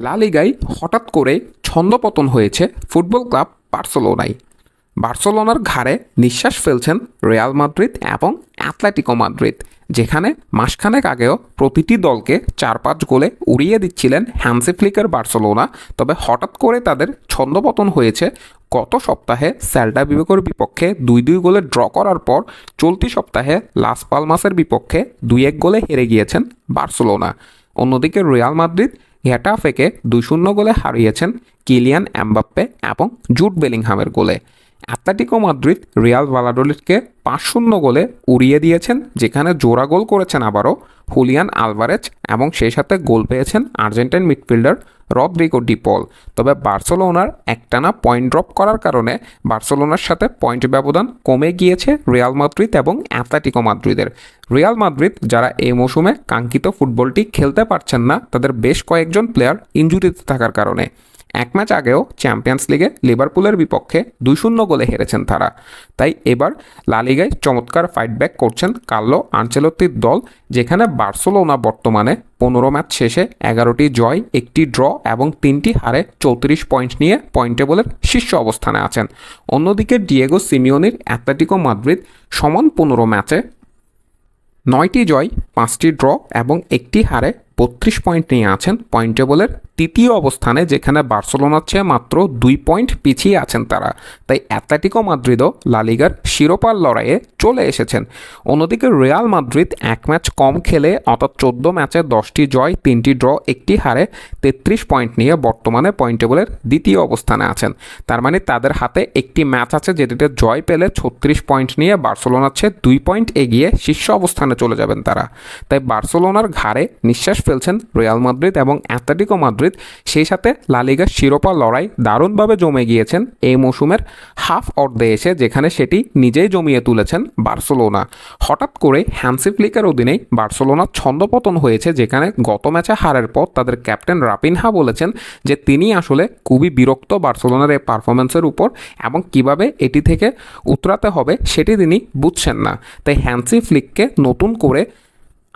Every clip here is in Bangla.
লা লিগায় হঠাৎ করে ছন্দপতন হয়েছে ফুটবল ক্লাব বার্সেলোনায়। বার্সেলোনার ঘাড়ে নিঃশ্বাস ফেলছেন রিয়াল মাদ্রিদ এবং অ্যাথলেটিকো মাদ্রিদ, যেখানে মাসখানেক আগেও প্রতিটি দলকে চার পাঁচ গোলে উড়িয়ে দিচ্ছিলেন হ্যান্সি ফ্লিকের বার্সেলোনা। তবে হঠাৎ করে তাদের ছন্দপতন হয়েছে। গত সপ্তাহে স্যাল্টা বিবেকর বিপক্ষে দুই দুই গোলে ড্র করার পর চলতি সপ্তাহে লাস পালমাসের বিপক্ষে দুই এক গোলে হেরে গিয়েছেন বার্সেলোনা। অন্যদিকে রিয়াল মাদ্রিদ হেটাফেকে দুই শূন্য গোলে হারিয়েছেন কিলিয়ান অ্যাম্বাপ্পে এবং জুট বেলিংহামের গোলে। অ্যাটলেটিকো মাদ্রিদ, রিয়াল ভালাডোলিটকে পাঁচ শূন্য গোলে উড়িয়ে দিয়েছেন, যেখানে জোড়া গোল করেছেন আবারও হুলিয়ান আলভারেজ এবং সেই সাথে গোল পেয়েছেন আর্জেন্টাইন মিডফিল্ডার রদ্রিগো ডিপল তবে বার্সেলোনার একটানা পয়েন্ট ড্রপ করার কারণে বার্সেলোনার সাথে পয়েন্ট ব্যবধান কমে গিয়েছে রিয়াল মাদ্রিদ এবং অ্যাথলেটিকো মাদ্রিদের। রিয়াল মাদ্রিদ, যারা এই মৌসুমে কাঙ্ক্ষিত ফুটবলটি খেলতে পারছেন না, তাদের বেশ কয়েকজন প্লেয়ার ইঞ্জুরিতে থাকার কারণে। এক ম্যাচ আগেও চ্যাম্পিয়ন্স লিগে লিভারপুলের বিপক্ষে দুই শূন্য গোলে হেরেছেন তারা। তাই এবার লালিগায় চমৎকার ফাইট ব্যাক করছেন কার্লো আঞ্চেলত্তির দল, যেখানে বার্সেলোনা বর্তমানে পনেরো ম্যাচ শেষে এগারোটি জয়, একটি ড্র এবং তিনটি হারে চৌত্রিশ পয়েন্ট নিয়ে পয়েন্ট টেবলের শীর্ষ অবস্থানে আছেন। অন্যদিকে ডিয়েগো সিমিওনির অ্যাথলেটিকো মাদ্রিদ সমান পনেরো ম্যাচে নয়টি জয়, পাঁচটি ড্র এবং একটি হারে বত্রিশ পয়েন্ট নিয়ে আছেন পয়েন্ট টেবলের তৃতীয় অবস্থানে যেখানে বার্সেলোনার চেয়ে মাত্র দুই পয়েন্ট পিছিয়ে আছেন তারা। তাই অ্যাথলেটিকো মাদ্রিদও লালিগার শিরোপার লড়াইয়ে চলে এসেছেন। অন্যদিকে রিয়াল মাদ্রিদ এক ম্যাচ কম খেলে অর্থাৎ চোদ্দ ম্যাচে দশটি জয়, তিনটি ড্র, একটি হারে তেত্রিশ পয়েন্ট নিয়ে বর্তমানে পয়েন্ট টেবলের দ্বিতীয় অবস্থানে আছেন। তার মানে তাদের হাতে একটি ম্যাচ আছে যেটিতে জয় পেলে ছত্রিশ পয়েন্ট নিয়ে বার্সেলোনার চেয়ে দুই পয়েন্ট এগিয়ে শীর্ষ অবস্থানে চলে যাবেন তারা। তাই বার্সেলোনার ঘাড়ে নিঃশ্বাস ফেলছেন রিয়াল মাদ্রিদ এবং অ্যাথলেটিকো মাদ্রিদ। সেই সাথে লালিগার শিরোপা লড়াই দারুণভাবে জমে গিয়েছেন। এই মৌসুমের হাফ অর্ধে এসে যেখানে সেটি নিজেই জমিয়ে তুলেছেন বার্সেলোনা। হঠাৎ করে হ্যান্সি ফ্লিকের অধীনেই বার্সেলোনার ছন্দপতন হয়েছে, যেখানে গত ম্যাচে হারের পর তাদের ক্যাপ্টেন রাপিনহা বলেছেন যে তিনি আসলে খুবই বিরক্ত বার্সেলোনার এই পারফরমেন্সের উপর এবং কীভাবে এটি থেকে উতরাতে হবে সেটি তিনি বুঝছেন না। তাই হ্যান্সি ফ্লিককে নতুন করে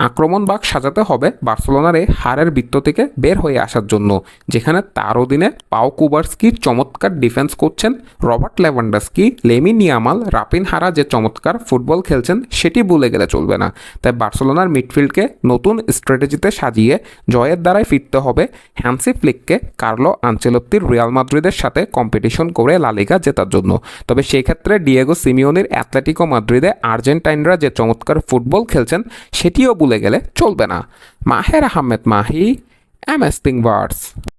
আক্রমণ বাগ সাজাতে হবে বার্সেলোনার এই হারের বৃত্ত থেকে বের হয়ে আসার জন্য, যেখানে তার অধীনে পাও কুবার্সকির চমৎকার ডিফেন্স করছেন রবার্ট লেভান্ডাস্কি লেমি নিয়ামাল রাপিন হারা যে চমৎকার ফুটবল খেলছেন সেটি ভুলে গেলে চলবে না। তাই বার্সেলোনার মিডফিল্ডকে নতুন স্ট্র্যাটেজিতে সাজিয়ে জয়ের দ্বারাই ফিরতে হবে হ্যান্সি ফ্লিককে কার্লো আঞ্চেলত্তির রিয়াল মাদ্রিদের সাথে কম্পিটিশন করে লালিগা জেতার জন্য। তবে সেই ক্ষেত্রে ডিয়েগো সিমিওনির অ্যাথলেটিকো মাদ্রিদে আর্জেন্টাইনরা যে চমৎকার ফুটবল খেলছেন সেটিও ভুলে গেলে চলবে না। Maher Ahmed Mahi M S